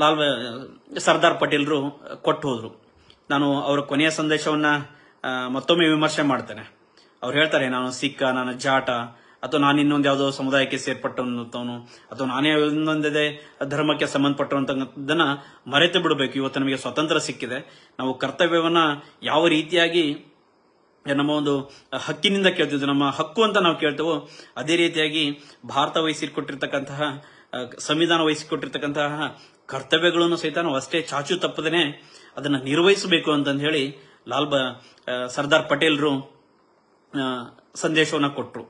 ಲಾಲ್ ಸರ್ದಾರ್ ಪಟೇಲ್ರು ಕೊಟ್ಟು ಹೋದರು. ನಾನು ಅವರ ಕೊನೆಯ ಸಂದೇಶವನ್ನ ಮತ್ತೊಮ್ಮೆ ವಿಮರ್ಶೆ ಮಾಡ್ತೇನೆ. ಅವ್ರು ಹೇಳ್ತಾರೆ, ನಾನು ಸಿಕ್ಕ, ನಾನು ಜಾಟ, ಅಥವಾ ನಾನು ಇನ್ನೊಂದು ಯಾವುದೋ ಸಮುದಾಯಕ್ಕೆ ಸೇರ್ಪಟ್ಟವನು ಅಥವಾ ನಾನೇ ಇನ್ನೊಂದೇ ಧರ್ಮಕ್ಕೆ ಸಂಬಂಧಪಟ್ಟಂತದನ್ನ ಮರೆತು ಬಿಡಬೇಕು. ಇವತ್ತು ನಮಗೆ ಸ್ವಾತಂತ್ರ್ಯ ಸಿಕ್ಕಿದೆ. ನಾವು ಕರ್ತವ್ಯವನ್ನ ಯಾವ ರೀತಿಯಾಗಿ, ನಮ್ಮ ಒಂದು ಹಕ್ಕಿನಿಂದ ಕೇಳ್ತಿದ್ವಿ, ನಮ್ಮ ಹಕ್ಕು ಅಂತ ನಾವು ಕೇಳ್ತೇವೋ, ಅದೇ ರೀತಿಯಾಗಿ ಭಾರತ ವಹಿಸಿಕೊಟ್ಟಿರ್ತಕ್ಕಂತಹ ಸಂವಿಧಾನ ವಹಿಸಿಕೊಟ್ಟಿರ್ತಕ್ಕಂತಹ ಕರ್ತವ್ಯಗಳನ್ನು ಸಹಿತ ನಾವು ಅಷ್ಟೇ ಚಾಚು ತಪ್ಪದೇನೆ ಅದನ್ನು ನಿರ್ವಹಿಸಬೇಕು ಅಂತಂದು ಹೇಳಿ ಲಾಲ್ ಬ ಸರ್ದಾರ್ ಪಟೇಲ್ರು ಸಂದೇಶವನ್ನು ಕೊಟ್ಟರು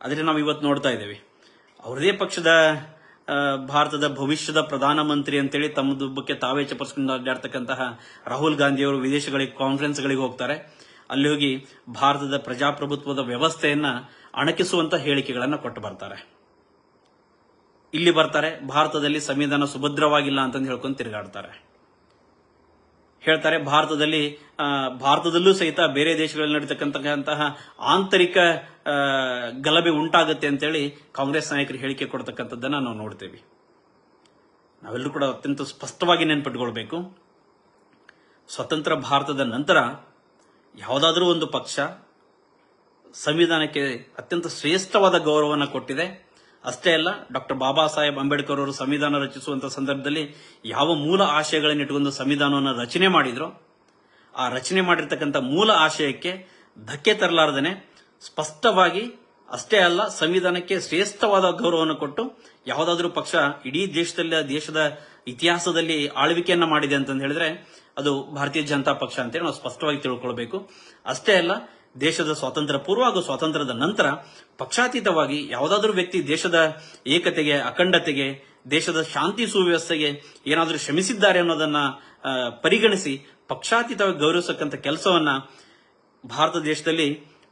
ಆದರೆ ನಾವು ಇವತ್ತು ನೋಡ್ತಾ ಇದ್ದೇವೆ. ಅವರದೇ ಪಕ್ಷದ ಭಾರತದ ಭವಿಷ್ಯದ ಪ್ರಧಾನಮಂತ್ರಿ ಅಂತೇಳಿ ತಮ್ಮದು ಬಗ್ಗೆ ತಾವೇ ಚಪರ್ಸ್ಕೊಂಡು ಅಡ್ಡಾಡ್ತಕ್ಕಂತಹ ರಾಹುಲ್ ಗಾಂಧಿಯವರು ವಿದೇಶಗಳಿಗೆ ಕಾನ್ಫರೆನ್ಸ್ಗಳಿಗೆ ಹೋಗ್ತಾರೆ. ಅಲ್ಲಿ ಹೋಗಿ ಭಾರತದ ಪ್ರಜಾಪ್ರಭುತ್ವದ ವ್ಯವಸ್ಥೆಯನ್ನು ಅಣಕಿಸುವಂತ ಹೇಳಿಕೆಗಳನ್ನು ಕೊಟ್ಟು ಬರ್ತಾರೆ. ಇಲ್ಲಿ ಬರ್ತಾರೆ, ಭಾರತದಲ್ಲಿ ಸಂವಿಧಾನ ಸುಭದ್ರವಾಗಿಲ್ಲ ಅಂತಂದು ಹೇಳ್ಕೊಂಡು ತಿರುಗಾಡ್ತಾರೆ. ಹೇಳ್ತಾರೆ, ಭಾರತದಲ್ಲಿ ಭಾರತದಲ್ಲೂ ಸಹಿತ ಬೇರೆ ದೇಶಗಳಲ್ಲಿ ನಡೀತಕ್ಕಂತಹ ಆಂತರಿಕ ಗಲಭೆ ಉಂಟಾಗುತ್ತೆ ಅಂತೇಳಿ ಕಾಂಗ್ರೆಸ್ ನಾಯಕರು ಹೇಳಿಕೆ ಕೊಡ್ತಕ್ಕಂಥದ್ದನ್ನ ನಾವು ನೋಡ್ತೇವೆ. ನಾವೆಲ್ಲರೂ ಕೂಡ ಅತ್ಯಂತ ಸ್ಪಷ್ಟವಾಗಿ ನೆನ್ಪಿಟ್ಕೊಳ್ಬೇಕು. ಸ್ವತಂತ್ರ ಭಾರತದ ನಂತರ ಯಾವುದಾದ್ರೂ ಒಂದು ಪಕ್ಷ ಸಂವಿಧಾನಕ್ಕೆ ಅತ್ಯಂತ ಶ್ರೇಷ್ಠವಾದ ಗೌರವವನ್ನು ಕೊಟ್ಟಿದೆ. ಅಷ್ಟೇ ಅಲ್ಲ, ಡಾಕ್ಟರ್ ಬಾಬಾ ಸಾಹೇಬ್ ಅಂಬೇಡ್ಕರ್ ಅವರು ಸಂವಿಧಾನ ರಚಿಸುವಂತ ಸಂದರ್ಭದಲ್ಲಿ ಯಾವ ಮೂಲ ಆಶಯಗಳನ್ನು ಇಟ್ಟುಕೊಂಡು ಸಂವಿಧಾನವನ್ನು ರಚನೆ ಮಾಡಿದ್ರು, ಆ ರಚನೆ ಮಾಡಿರ್ತಕ್ಕಂಥ ಮೂಲ ಆಶಯಕ್ಕೆ ಧಕ್ಕೆ ತರಲಾರದೇನೆ ಸ್ಪಷ್ಟವಾಗಿ ಅಷ್ಟೇ ಅಲ್ಲ, ಸಂವಿಧಾನಕ್ಕೆ ಶ್ರೇಷ್ಠವಾದ ಗೌರವವನ್ನು ಕೊಟ್ಟು ಯಾವುದಾದ್ರೂ ಪಕ್ಷ ಇಡೀ ದೇಶದಲ್ಲಿ, ದೇಶದ ಇತಿಹಾಸದಲ್ಲಿ ಆಳ್ವಿಕೆಯನ್ನ ಮಾಡಿದೆ ಅಂತಂದು ಹೇಳಿದ್ರೆ ಅದು ಭಾರತೀಯ ಜನತಾ ಪಕ್ಷ ಅಂತೇಳಿ ನಾವು ಸ್ಪಷ್ಟವಾಗಿ ತಿಳ್ಕೊಳ್ಬೇಕು. ಅಷ್ಟೇ ಅಲ್ಲ ದೇಶದ ಸ್ವಾತಂತ್ರ್ಯ ಪೂರ್ವ ಹಾಗೂ ಸ್ವಾತಂತ್ರ್ಯದ ನಂತರ ಪಕ್ಷಾತೀತವಾಗಿ ಯಾವುದಾದ್ರೂ ವ್ಯಕ್ತಿ ದೇಶದ ಏಕತೆಗೆ, ಅಖಂಡತೆಗೆ, ದೇಶದ ಶಾಂತಿ ಸುವ್ಯವಸ್ಥೆಗೆ ಏನಾದರೂ ಶ್ರಮಿಸಿದ್ದಾರೆ ಅನ್ನೋದನ್ನ ಪರಿಗಣಿಸಿ ಪಕ್ಷಾತೀತವಾಗಿ ಗೌರವಿಸತಕ್ಕಂಥ ಕೆಲಸವನ್ನ ಭಾರತ ದೇಶದಲ್ಲಿ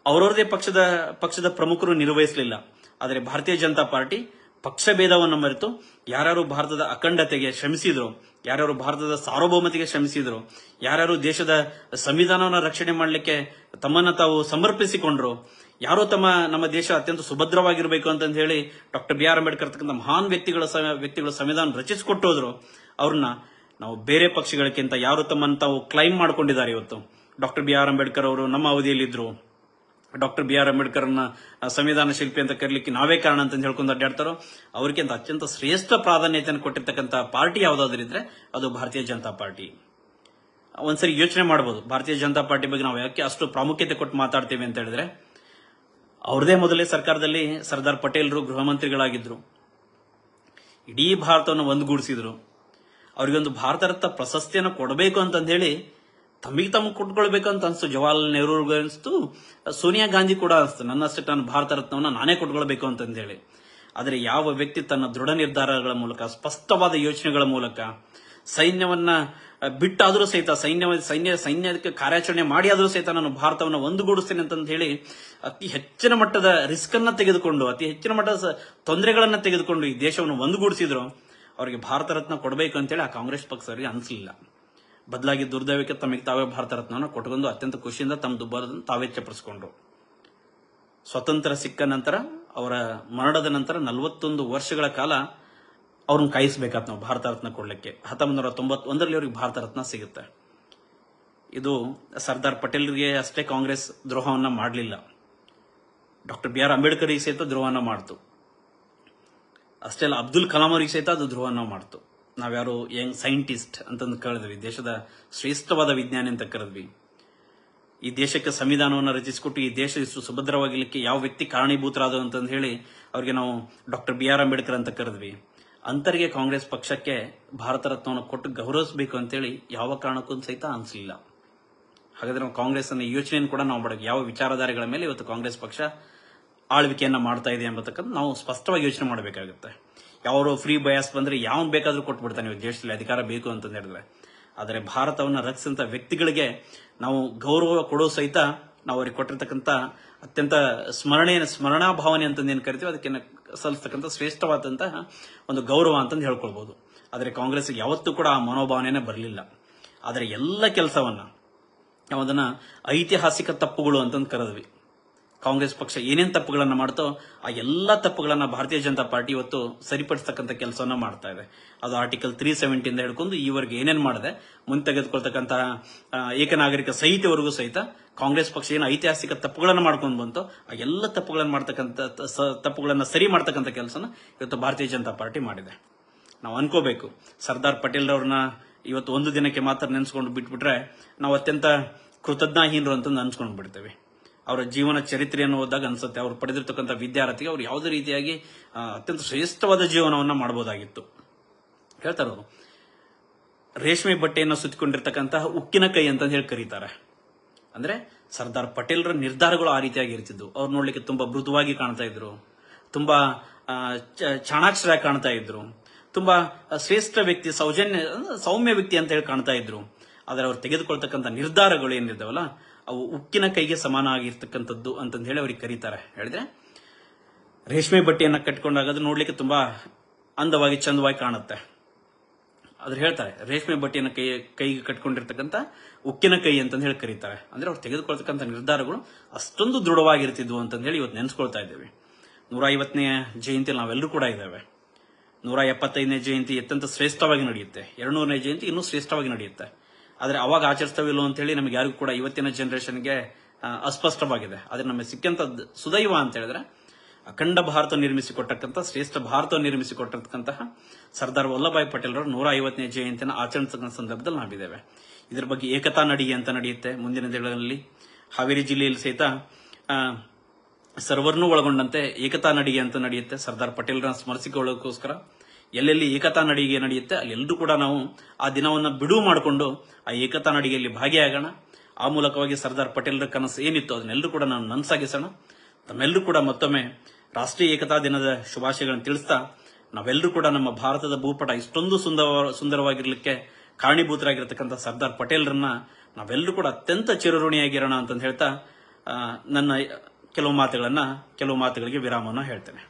ಅವರವರದೇ ಪಕ್ಷದ ಪಕ್ಷದ ಪ್ರಮುಖರು ನಿರ್ವಹಿಸಲಿಲ್ಲ. ಆದರೆ ಭಾರತೀಯ ಜನತಾ ಪಾರ್ಟಿ ಪಕ್ಷ ಭೇದವನ್ನು ಮರೆತು ಯಾರ್ಯಾರು ಭಾರತದ ಅಖಂಡತೆಗೆ ಶ್ರಮಿಸಿದ್ರು, ಯಾರ್ಯಾರು ಭಾರತದ ಸಾರ್ವಭೌಮತೆಗೆ ಶ್ರಮಿಸಿದ್ರು, ಯಾರ್ಯಾರು ದೇಶದ ಸಂವಿಧಾನವನ್ನು ರಕ್ಷಣೆ ಮಾಡಲಿಕ್ಕೆ ತಮ್ಮನ್ನು ತಾವು ಸಮರ್ಪಿಸಿಕೊಂಡ್ರು, ಯಾರೋ ತಮ್ಮ ನಮ್ಮ ದೇಶ ಅತ್ಯಂತ ಸುಭದ್ರವಾಗಿರಬೇಕು ಅಂತಂದು ಹೇಳಿ ಡಾಕ್ಟರ್ ಬಿ ಆರ್ ಅಂಬೇಡ್ಕರ್ ತಕ್ಕಂಥ ಮಹಾನ್ ವ್ಯಕ್ತಿಗಳ ವ್ಯಕ್ತಿಗಳ ಸಂವಿಧಾನ ರಚಿಸಿಕೊಟ್ಟೋದ್ರು, ಅವ್ರನ್ನ ನಾವು ಬೇರೆ ಪಕ್ಷಗಳಕ್ಕಿಂತ ಯಾರು ತಮ್ಮನ್ನು ತಾವು ಕ್ಲೈಮ್ ಮಾಡ್ಕೊಂಡಿದ್ದಾರೆ ಇವತ್ತು. ಡಾಕ್ಟರ್ ಬಿ ಆರ್ ಅಂಬೇಡ್ಕರ್ ಅವರು ನಮ್ಮ ಅವಧಿಯಲ್ಲಿದ್ರು. ಡಾಕ್ಟರ್ ಬಿ ಆರ್ ಅಂಬೇಡ್ಕರ್ನ ಸಂವಿಧಾನ ಶಿಲ್ಪಿ ಅಂತ ಕರೀಲಿಕ್ಕೆ ನಾವೇ ಕಾರಣ ಅಂತ ಹೇಳ್ಕೊಂಡು ಅಡ್ಡಾಡ್ತಾರೋ ಅವ್ರಿಗಿಂತ ಅತ್ಯಂತ ಶ್ರೇಷ್ಠ ಪ್ರಾಧಾನ್ಯತೆಯನ್ನು ಕೊಟ್ಟಿರ್ತಕ್ಕಂಥ ಪಾರ್ಟಿ ಯಾವುದಾದ್ರೂ ಇದ್ರೆ ಅದು ಭಾರತೀಯ ಜನತಾ ಪಾರ್ಟಿ. ಒಂದ್ಸರಿ ಯೋಚನೆ ಮಾಡಬಹುದು ಭಾರತೀಯ ಜನತಾ ಪಾರ್ಟಿ ಬಗ್ಗೆ ನಾವು ಯಾಕೆ ಅಷ್ಟು ಪ್ರಾಮುಖ್ಯತೆ ಕೊಟ್ಟು ಮಾತಾಡ್ತೀವಿ ಅಂತ ಹೇಳಿದ್ರೆ, ಅವ್ರದೇ ಮೊದಲೇ ಸರ್ಕಾರದಲ್ಲಿ ಸರ್ದಾರ್ ಪಟೇಲ್ರು ಗೃಹ ಮಂತ್ರಿಗಳಾಗಿದ್ರು. ಇಡೀ ಭಾರತವನ್ನು ಒಂದುಗೂಡಿಸಿದ್ರು. ಅವರಿಗೊಂದು ಭಾರತ ರತ್ನ ಪ್ರಶಸ್ತಿಯನ್ನು ಕೊಡಬೇಕು ಅಂತಂದ ತಮಗೆ ತಮಗೆ ಕೊಟ್ಕೊಳ್ಬೇಕು ಅಂತ ಅನ್ಸ್ತು. ಜವಾಹರ್ಲಾಲ್ ನೆಹರು ಅನಿಸ್ತು. ಸೋನಿಯಾ ಗಾಂಧಿ ಕೂಡ ಅನಿಸ್ತು. ನನ್ನಷ್ಟೇ ನಾನು ಭಾರತ ರತ್ನವನ್ನು ನಾನೇ ಕೊಟ್ಕೊಳ್ಬೇಕು ಅಂತಂದ ಹೇಳಿ. ಆದರೆ ಯಾವ ವ್ಯಕ್ತಿ ತನ್ನ ದೃಢ ನಿರ್ಧಾರಗಳ ಮೂಲಕ, ಸ್ಪಷ್ಟವಾದ ಯೋಚನೆಗಳ ಮೂಲಕ, ಸೈನ್ಯವನ್ನ ಬಿಟ್ಟಾದರೂ ಸಹಿತ, ಸೈನ್ಯ ಸೈನ್ಯ, ಸೈನ್ಯಕ್ಕೆ ಕಾರ್ಯಾಚರಣೆ ಮಾಡಿ ಆದರೂ ಸಹಿತ ನಾನು ಭಾರತವನ್ನು ಒಂದುಗೂಡಿಸ್ತೇನೆ ಅಂತಂದು ಹೇಳಿ ಅತಿ ಹೆಚ್ಚಿನ ಮಟ್ಟದ ರಿಸ್ಕ್ ಅನ್ನ ತೆಗೆದುಕೊಂಡು, ಅತಿ ಹೆಚ್ಚಿನ ಮಟ್ಟದ ತೊಂದರೆಗಳನ್ನ ತೆಗೆದುಕೊಂಡು ಈ ದೇಶವನ್ನು ಒಂದುಗೂಡಿಸಿದ್ರು. ಅವರಿಗೆ ಭಾರತ ರತ್ನ ಕೊಡಬೇಕು ಅಂತೇಳಿ ಆ ಕಾಂಗ್ರೆಸ್ ಪಕ್ಷದವರಿಗೆ ಅನಿಸಲಿಲ್ಲ. ಬದಲಾಗಿ ದುರ್ದೈವಕ್ಕೆ ತಮಗೆ ತಾವೇ ಭಾರತ ರತ್ನವನ್ನು ಕೊಟ್ಕೊಂಡು ಅತ್ಯಂತ ಖುಷಿಯಿಂದ ತಮ್ಮ ದುಬ್ಬರದನ್ನು ತಾವೇ ಚಪ್ಪರಿಸಿಕೊಂಡ್ರು ಸ್ವತಂತ್ರ ಸಿಕ್ಕ ನಂತರ, ಅವರ ಮರಣದ ನಂತರ ನಲವತ್ತೊಂದು ವರ್ಷಗಳ ಕಾಲ ಅವ್ರನ್ನ ಕಾಯಿಸ್ಬೇಕಾತ್ ನಾವು ಭಾರತ ರತ್ನ ಕೊಡ್ಲಿಕ್ಕೆ. ಹತ್ತೊಂಬತ್ತು ನೂರ ತೊಂಬತ್ತೊಂದರಲ್ಲಿ ಅವ್ರಿಗೆ ಭಾರತ ರತ್ನ ಸಿಗುತ್ತೆ. ಇದು ಸರ್ದಾರ್ ಪಟೇಲ್ರಿಗೆ ಅಷ್ಟೇ ಕಾಂಗ್ರೆಸ್ ದ್ರೋಹವನ್ನ ಮಾಡಲಿಲ್ಲ. ಡಾಕ್ಟರ್ ಬಿ ಆರ್ ಅಂಬೇಡ್ಕರ್ಗೆ ಸಹಿತ ದ್ರೋಹವನ್ನ ಮಾಡ್ತು. ಅಷ್ಟೇ ಅಲ್ಲ, ಅಬ್ದುಲ್ ಕಲಾಂ ಅವರಿಗೆ ಸಹಿತ ಅದು ಧ್ರುವನ್ನ ಮಾಡ್ತು. ನಾವ್ಯಾರು ಯಂಗ್ ಸೈಂಟಿಸ್ಟ್ ಅಂತಂದು ಕರೆದ್ವಿ ದೇಶದ ಶ್ರೇಷ್ಠವಾದ ವಿಜ್ಞಾನಿ ಅಂತ ಕರೆದ್ವಿ. ಈ ದೇಶಕ್ಕೆ ಸಂವಿಧಾನವನ್ನು ರಚಿಸಿಕೊಟ್ಟು ಈ ದೇಶ ಇಷ್ಟು ಸುಭದ್ರವಾಗಿಲಿಕ್ಕೆ ಯಾವ ವ್ಯಕ್ತಿ ಕಾರಣೀಭೂತರಾದ ಅಂತಂದು ಹೇಳಿ ಅವ್ರಿಗೆ ನಾವು ಡಾಕ್ಟರ್ ಬಿ ಆರ್ ಅಂಬೇಡ್ಕರ್ ಅಂತ ಕರೆದ್ವಿ. ಅಂತರಿಗೆ ಕಾಂಗ್ರೆಸ್ ಪಕ್ಷಕ್ಕೆ ಭಾರತ ರತ್ನವನ್ನು ಕೊಟ್ಟು ಗೌರವಿಸಬೇಕು ಅಂತೇಳಿ ಯಾವ ಕಾರಣಕ್ಕೂ ಸಹಿತ ಅನಿಸಲಿಲ್ಲ ಹಾಗಾದ್ರೆ ನಾವು ಕಾಂಗ್ರೆಸ್ ಅನ್ನ ಯೋಚನೆಯನ್ನು ಕೂಡ ನಾವು ಮಾಡಬೇಕು ಯಾವ ವಿಚಾರಧಾರೆಗಳ ಮೇಲೆ ಇವತ್ತು ಕಾಂಗ್ರೆಸ್ ಪಕ್ಷ ಆಳ್ವಿಕೆಯನ್ನು ಮಾಡ್ತಾ ಇದೆ ಎಂಬತಕ್ಕಂಥ ನಾವು ಸ್ಪಷ್ಟವಾಗಿ ಯೋಚನೆ ಮಾಡಬೇಕಾಗುತ್ತೆ. ಯಾವರು ಫ್ರೀ ಬಯಾಸ್ ಬಂದ್ರೆ ಯಾವ ಬೇಕಾದ್ರೂ ಕೊಟ್ಬಿಡ್ತಾನೆ ಇವಾಗ ದೇಶದಲ್ಲಿ ಅಧಿಕಾರ ಬೇಕು ಅಂತ ಹೇಳಿದ್ರೆ ಆದರೆ ಭಾರತವನ್ನ ರಕ್ಷಿಸಿದಂಥ ವ್ಯಕ್ತಿಗಳಿಗೆ ನಾವು ಗೌರವ ಕೊಡೋ ಸಹಿತ ನಾವು ಅವ್ರಿಗೆ ಕೊಟ್ಟಿರ್ತಕ್ಕಂಥ ಅತ್ಯಂತ ಸ್ಮರಣೆಯ ಸ್ಮರಣಾ ಭಾವನೆ ಅಂತಂದು ಏನು ಕರಿತೀವಿ ಅದಕ್ಕೆ ಸಲ್ಲಿಸ್ತಕ್ಕಂಥ ಶ್ರೇಷ್ಠವಾದಂತಹ ಒಂದು ಗೌರವ ಅಂತಂದು ಹೇಳ್ಕೊಳ್ಬೋದು. ಆದರೆ ಕಾಂಗ್ರೆಸ್ಗೆ ಯಾವತ್ತೂ ಕೂಡ ಆ ಮನೋಭಾವನೆನೇ ಬರಲಿಲ್ಲ. ಆದರೆ ಎಲ್ಲ ಕೆಲಸವನ್ನ ನಾವು ಅದನ್ನ ಐತಿಹಾಸಿಕ ತಪ್ಪುಗಳು ಅಂತಂದು ಕರೆದ್ವಿ. ಕಾಂಗ್ರೆಸ್ ಪಕ್ಷ ಏನೇನು ತಪ್ಪುಗಳನ್ನ ಮಾಡ್ತೋ ಆ ಎಲ್ಲ ತಪ್ಪುಗಳನ್ನ ಭಾರತೀಯ ಜನತಾ ಪಾರ್ಟಿ ಇವತ್ತು ಸರಿಪಡಿಸ್ತಕ್ಕಂಥ ಕೆಲಸವನ್ನ ಮಾಡ್ತಾ ಇದೆ. ಅದು ಆರ್ಟಿಕಲ್ ತ್ರೀ ಸೆವೆಂಟಿಯಿಂದ ಹಿಡ್ಕೊಂಡು ಈವರೆಗೆ ಏನೇನು ಮಾಡಿದೆ ಮುಂದೆ ತೆಗೆದುಕೊಳ್ತಕ್ಕಂತಹ ಏಕನಾಗರಿಕ ಸಹಿತವರೆಗೂ ಸಹಿತ ಕಾಂಗ್ರೆಸ್ ಪಕ್ಷ ಏನು ಐತಿಹಾಸಿಕ ತಪ್ಪುಗಳನ್ನ ಮಾಡ್ಕೊಂಡು ಬಂತು, ಆ ಎಲ್ಲ ತಪ್ಪುಗಳನ್ನ ಮಾಡ್ತಕ್ಕಂಥ ತಪ್ಪುಗಳನ್ನ ಸರಿ ಮಾಡ್ತಕ್ಕಂಥ ಕೆಲಸನ ಇವತ್ತು ಭಾರತೀಯ ಜನತಾ ಪಾರ್ಟಿ ಮಾಡಿದೆ. ನಾವು ಅನ್ಕೋಬೇಕು, ಸರ್ದಾರ್ ಪಟೇಲ್ ಅವ್ರನ್ನ ಇವತ್ತು ಒಂದು ದಿನಕ್ಕೆ ಮಾತ್ರ ನೆನೆಸ್ಕೊಂಡು ಬಿಟ್ಬಿಟ್ರೆ ನಾವು ಅತ್ಯಂತ ಕೃತಜ್ಞಾಹೀನರು ಅಂತ ಅನ್ಸ್ಕೊಂಡು ಬಿಡ್ತೇವೆ ಅವರ ಜೀವನ ಚರಿತ್ರೆಯನ್ನು ಓದಿದಾಗ ಅನ್ಸುತ್ತೆ. ಅವರು ಪಡೆದಿರ್ತಕ್ಕಂಥ ವಿದ್ಯಾರ್ಥಿಗೆ ಅವ್ರು ಯಾವುದೇ ರೀತಿಯಾಗಿ ಅತ್ಯಂತ ಶ್ರೇಷ್ಠವಾದ ಜೀವನವನ್ನ ಮಾಡಬಹುದಾಗಿತ್ತು. ಹೇಳ್ತಾರೆ ರೇಷ್ಮೆ ಬಟ್ಟೆಯನ್ನು ಸುತ್ತಿಕೊಂಡಿರ್ತಕ್ಕಂತಹ ಉಕ್ಕಿನ ಕೈ ಅಂತ ಹೇಳಿ ಕರೀತಾರೆ. ಅಂದ್ರೆ ಸರ್ದಾರ್ ಪಟೇಲ್ರ ನಿರ್ಧಾರಗಳು ಆ ರೀತಿಯಾಗಿ ಇರ್ತಿದ್ವು. ಅವ್ರು ನೋಡ್ಲಿಕ್ಕೆ ತುಂಬಾ ಮೃದುವಾಗಿ ಕಾಣ್ತಾ ಇದ್ರು. ತುಂಬಾ ಚಾಣಾಕ್ಷರಾಗಿ ಕಾಣ್ತಾ ಇದ್ರು. ತುಂಬಾ ಶ್ರೇಷ್ಠ ವ್ಯಕ್ತಿ, ಸೌಜನ್ಯ ಸೌಮ್ಯ ವ್ಯಕ್ತಿ ಅಂತ ಹೇಳಿ ಕಾಣ್ತಾ ಇದ್ರು. ಆದರೆ ಅವ್ರು ತೆಗೆದುಕೊಳ್ತಕ್ಕಂಥ ನಿರ್ಧಾರಗಳು ಏನಿದ್ದಾವಲ್ಲ ಅವು ಉಕ್ಕಿನ ಕೈಗೆ ಸಮಾನ ಆಗಿರ್ತಕ್ಕಂಥದ್ದು ಅಂತಂದು ಹೇಳಿ ಅವ್ರಿಗೆ ಕರೀತಾರೆ. ಹೇಳಿದ್ರೆ, ರೇಷ್ಮೆ ಬಟ್ಟೆಯನ್ನು ಕಟ್ಕೊಂಡಾಗ ಅದು ನೋಡ್ಲಿಕ್ಕೆ ತುಂಬಾ ಅಂದವಾಗಿ ಚಂದವಾಗಿ ಕಾಣುತ್ತೆ. ಅದ್ರ ಹೇಳ್ತಾರೆ, ರೇಷ್ಮೆ ಬಟ್ಟೆಯನ್ನು ಕೈ, ಕೈಗೆ ಕಟ್ಕೊಂಡಿರ್ತಕ್ಕಂಥ ಉಕ್ಕಿನ ಕೈ ಅಂತಂದು ಹೇಳಿ ಕರೀತಾರೆ. ಅಂದ್ರೆ ಅವ್ರು ತೆಗೆದುಕೊಳ್ತಕ್ಕಂಥ ನಿರ್ಧಾರಗಳು ಅಷ್ಟೊಂದು ದೃಢವಾಗಿರ್ತಿದ್ವು ಅಂತಂದು ಹೇಳಿ ಇವತ್ತು ನೆನೆಸ್ಕೊಳ್ತಾ ಇದ್ದೇವೆ. ನೂರ ಐವತ್ತನೇ ಜಯಂತಿಯಲ್ಲಿ ನಾವೆಲ್ಲರೂ ಕೂಡ ಇದ್ದೇವೆ. ನೂರ ಎಪ್ಪತ್ತೈದನೇ ಜಯಂತಿ ಅತ್ಯಂತ ಶ್ರೇಷ್ಠವಾಗಿ ನಡೆಯುತ್ತೆ. ಎರಡ್ನೂರನೇ ಜಯಂತಿ ಇನ್ನೂ ಶ್ರೇಷ್ಠವಾಗಿ ನಡೆಯುತ್ತೆ. ಆದರೆ ಅವಾಗ ಆಚರಿಸ್ತವಿಲ್ಲೋ ಅಂತ ಹೇಳಿ ನಮಗೆ ಯಾರಿಗೂ ಕೂಡ ಇವತ್ತಿನ ಜನರೇಷನ್ಗೆ ಅಸ್ಪಷ್ಟವಾಗಿದೆ. ಆದರೆ ನಮಗೆ ಸಿಕ್ಕಂತ ಸುದೈವ ಅಂತ ಹೇಳಿದ್ರೆ, ಅಖಂಡ ಭಾರತ ನಿರ್ಮಿಸಿಕೊಟ್ಟಕ್ಕಂಥ, ಶ್ರೇಷ್ಠ ಭಾರತ ನಿರ್ಮಿಸಿಕೊಟ್ಟಿರ್ತಕ್ಕಂತಹ ಸರ್ದಾರ್ ವಲ್ಲಭಾಯ್ ಪಟೇಲ್ ಅವರ ನೂರ ಐವತ್ತನೇ ಜಯಂತಿಯನ್ನು ಆಚರಿಸತಕ್ಕಂಥ ಸಂದರ್ಭದಲ್ಲಿ ನಾವಿದ್ದೇವೆ. ಇದರ ಬಗ್ಗೆ ಏಕತಾ ನಡಿ ಅಂತ ನಡೆಯುತ್ತೆ ಮುಂದಿನ ದಿನಗಳಲ್ಲಿ. ಹಾವೇರಿ ಜಿಲ್ಲೆಯಲ್ಲಿ ಸಹಿತ ಸರ್ವರ್ನೂ ಒಳಗೊಂಡಂತೆ ಏಕತಾ ನಡಿಗೆ ಅಂತ ನಡೆಯುತ್ತೆ ಸರ್ದಾರ್ ಪಟೇಲ್ರನ್ನ ಸ್ಮರಿಸಿಕೊಳ್ಳೋಕ್ಕೋಸ್ಕರ ಎಲ್ಲೆಲ್ಲಿ ಏಕತಾ ನಡಿಗೆ ನಡೆಯುತ್ತೆ, ಅಲ್ಲೆಲ್ಲರೂ ಕೂಡ ನಾವು ಆ ದಿನವನ್ನ ಬಿಡುವು ಮಾಡಿಕೊಂಡು ಆ ಏಕತಾ ನಡಿಗೆಯಲ್ಲಿ ಭಾಗಿಯಾಗೋಣ. ಆ ಮೂಲಕವಾಗಿ ಸರ್ದಾರ್ ಪಟೇಲ್ರ ಕನಸು ಏನಿತ್ತು ಅದನ್ನೆಲ್ಲರೂ ಕೂಡ ನಾನು ನನಸಾಗಿಸೋಣ. ತಮ್ಮೆಲ್ಲರೂ ಕೂಡ ಮತ್ತೊಮ್ಮೆ ರಾಷ್ಟ್ರೀಯ ಏಕತಾ ದಿನದ ಶುಭಾಶಯಗಳನ್ನು ತಿಳಿಸ್ತಾ, ನಾವೆಲ್ಲರೂ ಕೂಡ ನಮ್ಮ ಭಾರತದ ಭೂಪಟ ಇಷ್ಟೊಂದು ಸುಂದರ, ಸುಂದರವಾಗಿರಲಿಕ್ಕೆ ಕಾರಣೀಭೂತರಾಗಿರ್ತಕ್ಕಂಥ ಸರ್ದಾರ್ ಪಟೇಲ್ರನ್ನ ನಾವೆಲ್ಲರೂ ಕೂಡ ಅತ್ಯಂತ ಚಿರಋಣಿಯಾಗಿರೋಣ ಅಂತಂದು ಹೇಳ್ತಾ ನನ್ನ ಕೆಲವು ಮಾತುಗಳನ್ನು, ಕೆಲವು ಮಾತುಗಳಿಗೆ ವಿರಾಮವನ್ನು ಹೇಳ್ತೇನೆ.